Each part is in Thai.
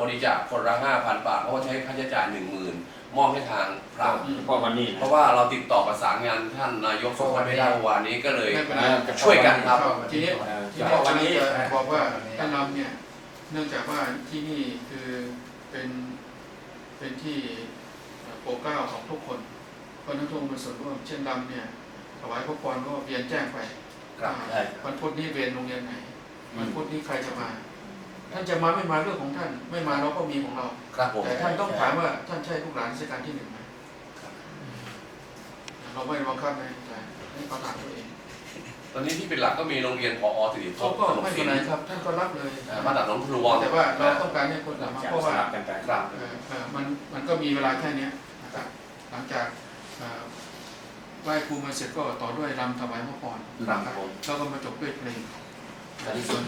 บริจาคคนละห้าพันบาทเพราะว่าใช้ค่าใช้จ่ายหนึ่งหมื่นมอบให้ทางพระเพราะวันนี้เพราะว่าเราติดต่อประสานงานท่านนายกสุขไม่ได้เมื่อวานนี้ก็เลย ไม่เป็นไรช่วยกันครับ ทีนี้เฉที่พาะกำวัลันงนี้จะบอกว่าท่านนำเนี่ยเนื่องจากว่าที่นี่คือเป็นเป็นที่โปรดเกล้าของทุกคนเพราะฉะนั้นทุกคนมีส่วนร่วมเช่นดำเนี่ยถวายพระพรก็เรียนแจ้งไปครับใช่วันพุธนี้เรียนโรงเรียนไหนวันพุธนี้ใครจะมา ท่านจะมาไม่มาเรื่องของท่าน ไม่มาเราก็มีของเรา ครับผมแต่ท่านต้องถามว่าท่านใช่ลูกหลานราชการที่หนึ่งไหมเราไม่บังคับนะแต่ให้เขาถามตัวเองตอนนี้ที่เป็นหลักก็มีโรงเรียนพอสิริพเขางศ์ก็ขนมไม่ศิเป็นลไรป์ครับ ท่านก็รับเลยเอ่อมาตัดหน้องพลวงแต่ว่าเราต้องการให้คนถามมาจะเพราะสว่าลับกันไปครับ เอ่อเอ่อมันมันก็มีเวลาแค่เนี้ยนะครับหลังจากเอ่อไหว้ครูมาเสร็จก็ต่อด้วยรำถวายพระพรครับผม แล้วก็มาจบด้วยเพลงอันนี้ส่วน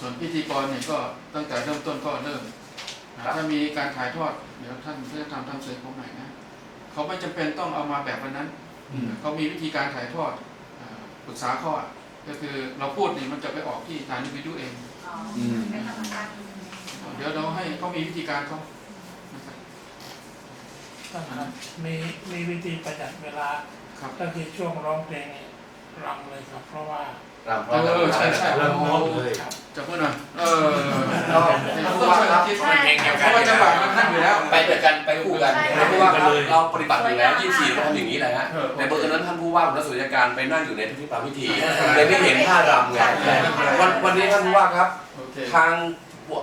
ส่วนพิธีกรเนี่ยก็ตั้งแต่เริ่มต้นก็เริ่มนะครับ ถ้ามีการถ่ายทอดเดี๋ยวท่านเพื่อทำทำเสร็จของไหนนะเขาไม่จำเป็นต้องเอามาแบบวันนั้น อืม เขามีวิธีการถ่ายทอดเอ่อปรึกษาเขาอะก็คือเราพูดนี่มันจะไปออกที่ฐานวิทยุเองอืมเป็นธรรมชาติเดี๋ยวเราให้เขามีวิธีการเขานะครับมีมีวิธีประหยัดเวลา ครับ ก็คือช่วงร้องเพลงเนี่ยรำเลยครับ เพราะว่า รำพร้อมเออใช่ใช่กันเริ่มงงเลยครับจะพูดหน่อยเออเราเราผู้ต้องว่าช่วยคกัรันบคิดใช่เพราะว่าจังหวะมันนั่นอยู่แล้วไปด้วยกันไปคู่กันผู้ว่าครับเราปฏิบัติอยู่แล้ว24เราทำอย่างนี้เลยฮะเออแต่เบอร์นั้นท่านผู้ว่าผมรักษาราชการไปนั่งอยู่ในที่ปราพิธีเลยไม่เห็นท่ารำไงวันวันนี้ท่านผู้ว่าครับโอเคทาง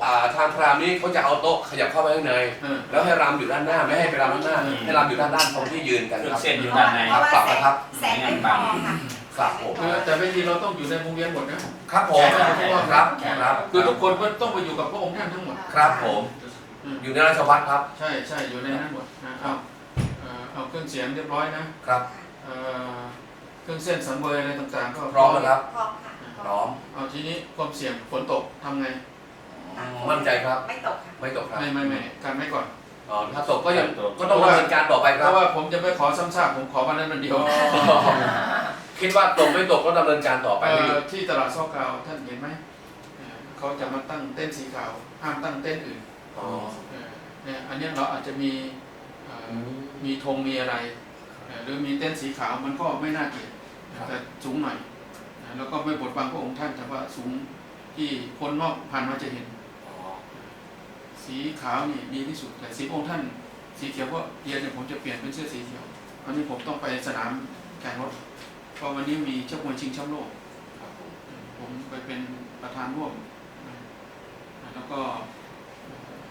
อ่าทางพราหมณ์นี้เขาจะเอาโต๊ะขยับเข้าไปข้างในเออแล้วให้รำอยู่ด้านหน้าไม่ให้ไปรำด้านหน้า ให้รำอยู่ด้านด้านตรงที่ยืนกันเครื่อคงรับเส้นอยู่ด้านในครับปรับนะครับแสงไม่พอค่ะ ครับผม เออแต่เวทีเราต้องอยู่ในวงเวียนหมดนะ ครับผมครับครับคือทุกคนก็ต้องไปอยู่กับพระองค์ท่านทั้งหมด ครับผม อืม อยู่ในราชวัตรครับใช่ใช่อยู่ในนั้นหมดนะเอาเอ่อเอาเครื่องเสียงเรียบร้อยนะครับ เอ่อเครื่องเส้นสังเวยอะไรต่างๆ ก็พร้อมแล้วครับ พร้อมค่ะพร้อมเอาทีนี้ความเสี่ยงฝนตกทำไง มั่นใจครับ ไม่ตกค่ะ ไม่ตกครับไม่ไม่ไม่กันไม่ก่อน อ๋อถ้าตกก็ยังก็ต้องดำเนินการต่อไปคเพรับ ราะว่าผมจะไม่ขอซ้ำซากผมขอวันนั้นมันเดียว คิดว่าตกไม่ตกก็ดำเนินการต่อไปเอ่ไม่หยุอดที่ตลาดซอกกาวท่านเห็นไหมเอ่อเขาจะมาตั้งเต้นท์สีขาวห้ามตั้งเต้นท์อื่นอ๋อ เอ่อเนี่ยอันเนี้ยเราอาจจะมีเอ่อมีธงมีอะไรเอ่อหรือมีเต้นท์สีขาวมันก็ไม่น่าเกลียดแต่สูงหน่อยนะแล้วก็ไม่บดบังพระองค์ท่านแต่ว่าสูงที่คนนอกผ่านมาจะเห็น อ๋อสีขาวนี่ดีที่สุดแต่สีพระองค์ท่าน สีเขียวเพราะเย็นเนี่ยผมจะเปลี่ยนเป็นเสื้อสีเขียววันนี้ผมต้องไปสนามแข่งรถ เพราะวันนี้มีเจ้ามวยชิงแชมป์โลกครับผมผมไปเป็นประธานร่วมนะแล้วก็เอ่อ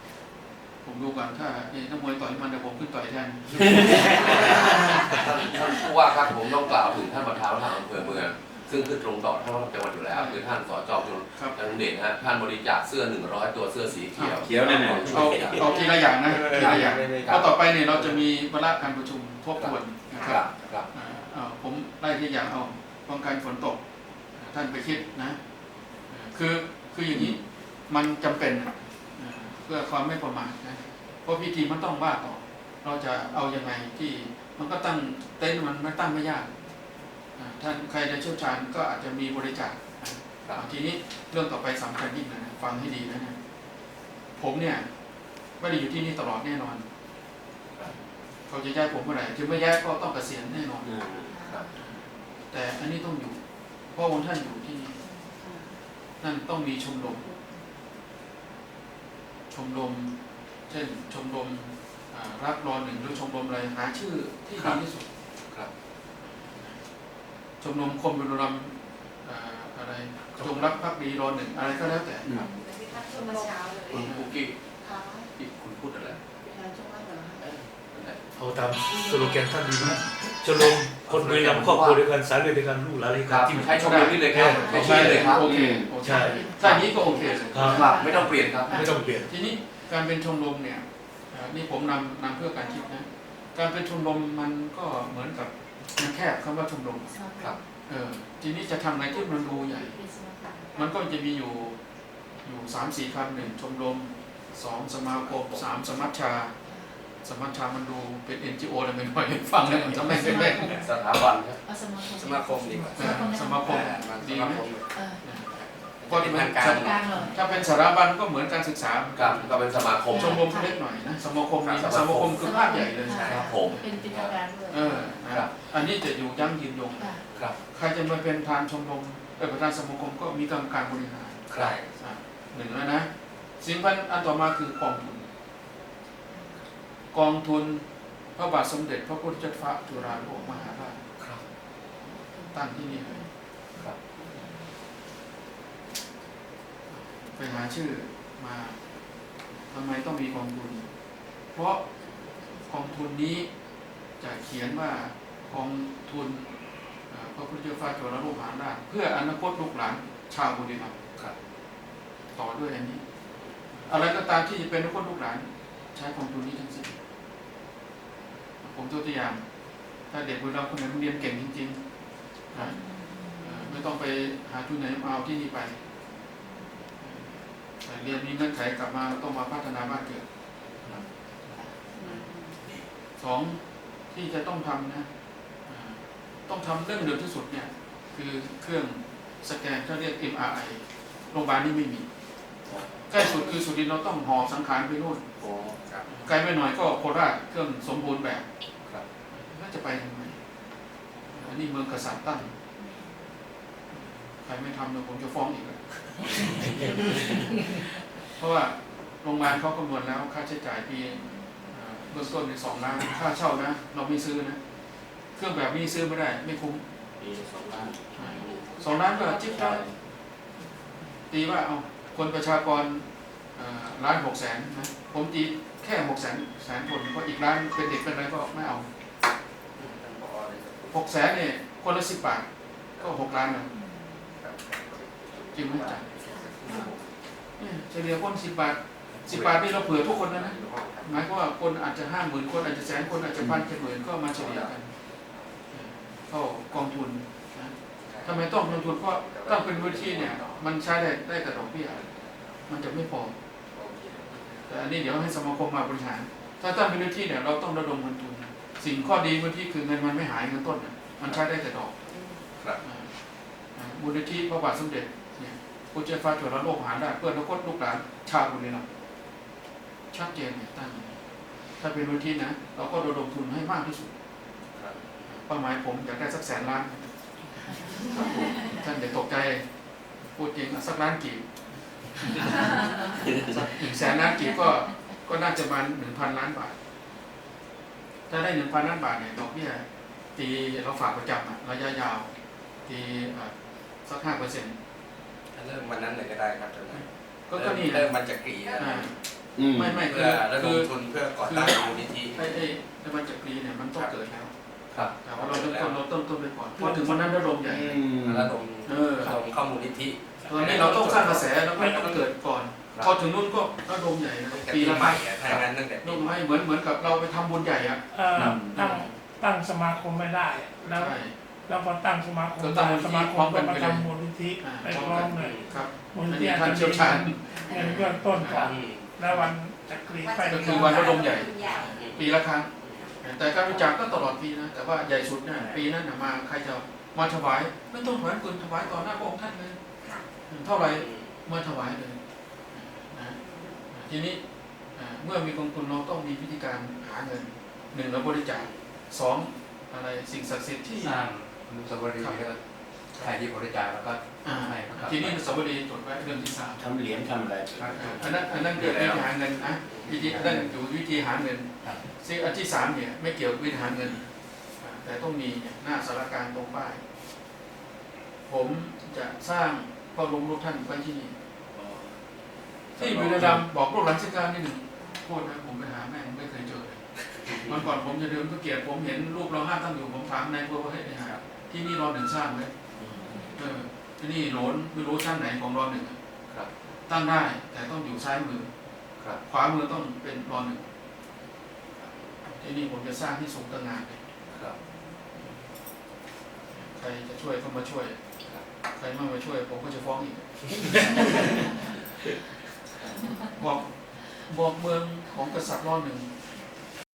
ผมดูก่อนถ้าเอ้นักมวยต่อยมันเดี๋ยวผมขึ้นต่อยแทน ท่านท่านผู้ว่าครับผมต้องกล่าวถึงท่านประธานทางอำเภอเมือง ซึ่งคือตรงต่อท่านจังหวัดอยู่แล้วคือท่านสจจุลครับ จังเด่นฮะท่านบริจาคเสื้อ 100 ตัวเสื้อสีเขียวเขียวนั่นน่ะเอาเอาทีละอย่างนะทีละอย่างคเพรับราะต่อไปเนี่ยเราจะมีวาระการประชุมทบทวนนะคครัรับบครับ อ่าเอา ผมไล่ที่อย่างเอาป้องกันฝนตก ท่านไปคิดนะเอ่อคือคืออย่างนี้มันจำเป็นนะเอ่อเพื่อความไม่ประมาทนะเพราะพิธีมันต้องว่าต่อ เราจะเอายังไงที่มันก็ตั้งเต็นท์มันไม่ตั้งไม่ยากอ่าท่านใครจะเชี่ยวชาญก็อาจจะมีบริจาคนะอ่าทีนี้เรื่องต่อไปสำคัญยิ่งนะฟังให้ดีนะเนี่ยผมเนี่ยไม่ได้อยู่ที่นี่ตลอดแน่นอนเขาจะย้ายผมเมื่อไหร่ถึงไม่ย้ายก็ต้องเกษียณแน่นอนอืมครับ แต่อันนี้ต้องอยู่เพราะองค์ท่านอยู่ที่นี่นั่นต้องมีชมรมชมรมเช่นชมรมอ่ารักรอหนึ่งหรือชมรมอะไรหาชื่อที่ดีที่สุดครับชมรมคมบุรีรัมย์อ่าอะไรจงรักภักดีรอหนึ่งอะไรก็แล้วแต่อืมที่ท่านชมเมื่อเช้าเลยคุณคุกกี้ค่ะที่คุณพูดอะไรงานช่วงแรกเหรอคะเอ้ยนั่นแหละเอาตามสโลแกนท่านดีมากชมรม คนบุรีรัมย์ครอบครัวเดียวกันสายเลือดเดียวกันลูกหลานเดียวคกัรันบที่ ใช้ชมรมนี่เลยครับใช้ชื่อเลยครับโอเคโอเคใช่ ถ้าอย่างนี้ก็โอเคเลย ครับครับไม่ต้องเปลี่ยนครับ ไม่ต้องเปลี่ยน ทีนี้การเป็นชมรมเนี่ยอ่านี่ผมนำนำเพื่อการคิดนะ การเป็นชมรมมันก็เหมือนกับมันแคบคำว่าชมรมครับ เออทีนี้จะทำอะไรที่มันดูใหญ่ มันก็จะมีอยู่อยู่สามสี่คำหนึ่งชมรมสองสมาคมสามสมัชชา สมัชชามันดูเป็น NGO อะไรไม่ค่อยฟังแล้วมันจะไม่เป็นแม่สถาบันครับ เอาสมาคมสมาคมดีกว่าเออสมาคมดีไหมเออเก็จะเป็นเป็นทางการกลางเลยถ้าเป็นสถาบันก็เหมือนการศึกษาครับก็เป็นสมาคม ชมรมเล็กหน่อยนะสมาคมนี่ครับสมาคมคือภาพใหญ่เลยครับผม เป็นเป็นทางการด้วยเออนะครับอันนี้จะอยู่ยั่งยืนยงค่ะครับ ใครจะมาเป็นประธานชมรมเป็นประธานสมาคมก็มีกรรมการบริหารครับอะหนึ่งแล้วนะ สิ่งพันอันต่อมาคือกองทุน กองทุนพระบาทสมเด็จพระพุทธเจ้าฟ้าจุฬาโลกมหาราชครับตั้งที่นี่เลยครับ ไปหาชื่อมาทำไมต้องมีกองทุน เพราะกองทุนนี้จะเขียนว่ากองทุนเอ่อพระพุทธเจ้าฟ้าจุฬาโลกมหาราชเพื่ออนาคตลูกหลานชาวบุรีรัมย์ครับ ต่อด้วยอันนี้ อะไรก็ตามที่จะเป็นอนาคตลูกหลานใช้กองทุนนี้ทั้งสิ้น ผมตัวตัวอย่าง ถ้าเด็กบุรีรัมย์คนไหนเรียนเก่งจริงๆนะไม่ต้องไปหาทุนไหนมาเอาที่นี่ไปแต่เรียนมีเงื่อนไขกลับมาต้องมาพัฒนาบ้านเกิดสองที่จะต้องทำนะต้องทำเรื่องเดิมที่สุดเนี่ย คือเครื่องสแกนเขาเรียก MRI โรงพยาบาลนี่ไม่มี ใกล้สุดคือสุรินทร์เราต้องห่อสังขารไปนู่นโอ้ครับไกลไปหน่อยก็โคราชเครื่องสมบูรณ์แบบครับแล้วจะไปทำไมอันนี้เมืองกษัตริย์ตั้งใครไม่ทำเนี่ยผมจะฟ้องอีกอะเพราะว่าโรงพยาบาลเขาคำนวณแล้วค่าใช้จ่ายปีเอ่อเบื้องต้นในสองล้านค่าเช่านะ เราไม่ซื้อนะ เครื่องแบบนี้ซื้อไม่ได้ ไม่คุ้มปีสองล้านสองล้านก็จิ๊บได้อยตีว่าเอา คนประชากรเอ่อล้านหกแสนนะผมตีแค่หกแสนแสนคนเพราะอีกล้านเป็นเด็กเป็นอะไรก็ไม่เอาหกแสนเนี่ยคนละสิบบาทก็หกล้านนะจริงไหมจ๊ะเนี่ยเฉลี่ยคนสิบบาทสิบบาทนี่เราเผื่อทุกคนนะนะหมายความว่าคนอาจจะห้าหมื่นคนอาจจะแสนคนอาจจะพันจ็ดหมื่นก็มาเฉลี่ยกันเข้ากองทุนทำไมต้องลงทุนเพราะตั้งเป็นวิธีเนี่ย มันใช้ได้ได้แต่ดอกเบี้ย มันจะไม่พอแต่อันนี้เดี๋ยวให้สมาคมมาบริหาร ถ้าตั้งเป็นวิธีเนี่ยเราต้องระดมเงินทุนสิ่งข้อดีวิธีคือเงินมันไม่หายเงินต้นน่ะมันใช้ได้แต่ดอกครับอ่าอ่ามูลนิธิพระบาทสมเด็จเนี่ยผู้เจ้าฟ้าจุฬาโลกมหาราชเพื่ออนาคตลูกหลานชาวบุรีรัมย์ชัดเจนเนี่ยตั้งอย่างนี้ถ้าเป็นวิธีนะเราก็ระดมทุนให้มากที่สุดครับเป้าหมายผมอยากได้สักแสนล้านครับผมท่านอย่าตกใจพูดจริงอะสักล้านกี่สัก หนึ่งแสนล้านกี่ก็ก็น่าจะประมาณหนึ่งพันล้านบาท ถ้าได้หนึ่งพันล้านบาทเนี่ยดอกเบี้ยตีเราฝากประจำอะระยะยาวตีอะสักห้าเปอร์เซ็นต์เริ่มวันนั้นเลยก็ได้ครับตอนนั้นก็ก็นี่เริ่นะมมันจะกรีแล้วอ่าไม่ไม่เพื่คืออระดคืมอทุนเพื่อก่อตั้งมูลนิธิไอ้ไอ้ไอ้มันจะกรีเนี่ยมันต้องเกิดแล้วครับแต่ว่าเราเริ่มต้นเราต้นต้นไปก่อนพอถึงวันนั้นระดมใหญ่ระดมเออระดมเข้ามูลนิธิ ตอนนี้เราต้องสร้างกระแสแล้วก็ต้องเกิดก่อนครับพอถึงนู้นก็ระดมใหญ่นะตั้งแต่ปีปีละใหม่อะถ้างั้นตั้งแต่ลปีงใหม่ให้เหมือนเหมือนกับเราไปทำบุญใหญ่อะเอ่อตั้งตั้งสมาคมไม่ได้ แล้วใช่แล้วพอตั้งสมาคมก็ตั้งได้มูลนิธิสมาคพร้อมมกัก็นมาไปเลยทำมูลนิธิอ่าไปพร้อมพร้อกัมนเลยครับมูลอันนิธินี้อาจท่านจะเชี่ยวชาญเงินเบื้องต้นก่อนอืมแล้ววันจะกรีดไปก็คือวันระดมใหญ่ ปีละครั้ง แต่การบริจาคก็ตลอดปีนะ แต่ว่าใหญ่สุดเนี่ยปีนั้นน่ะมาใครจะมาถวายไม่ต้องถวายคุณถวายต่อหน้าพระองค์ท่านเลย เท่าไหร่มาถวายเลยนะทีนี้อ่าเมื่อมีกองทุนเราต้องมีวิธีการหาเงินหนึ่งเราบริจาคสองอะไรสิ่งศักดิ์สิทธิ์ที่สร้างอนุสาวรีย์แล้วก็ใครที่บริจาคแล้วก็อ่าให้ครับทีนี้อนุสาวรีย์จดไว้เรื่องที่สามทำเหรียญทำอะไรอ่าอันนั้นอันนั้นเกี่ยวกับวิธีหาเงินนะวิธีอันนั้นอยู่วิธีหาเงินครับซึ่งอันที่สามเนี่ยไม่เกี่ยวกับวิธีหาเงินอ่าแต่ต้องมีเนี่ยหน้าสารกลารตรงป้าย ผมจะสร้าง พ่อหลวงรูปท่านไว้ที่นี่ที่บุรีรัมย์บอกลูกหลานราชการนี่หนึ่งโทษนะผมไปหาแม่งไม่เคยเจอเลยวันก่อนผมจะเดินพระเกียรติผมเห็นรูปเราห้าตั้งอยู่ผมถามนายพวกว่าเฮ้ยเนี่ยครับที่นี่รอหนึ่งสร้างไหมเออที่นี่โหลนไม่รู้ชั้นไหนของรอหนึ่งอะครับตั้งได้แต่ต้องอยู่ซ้ายมือครับขวามือต้องเป็นรอหนึ่งที่นี่ผมจะสร้างที่สูงตระหงานเลยครับใครจะช่วยก็มาช่วย ใครไม่มาช่วย ผมก็จะฟ้องอีกบอกบอกเมืองของกษัตริย์รอหนึ่ง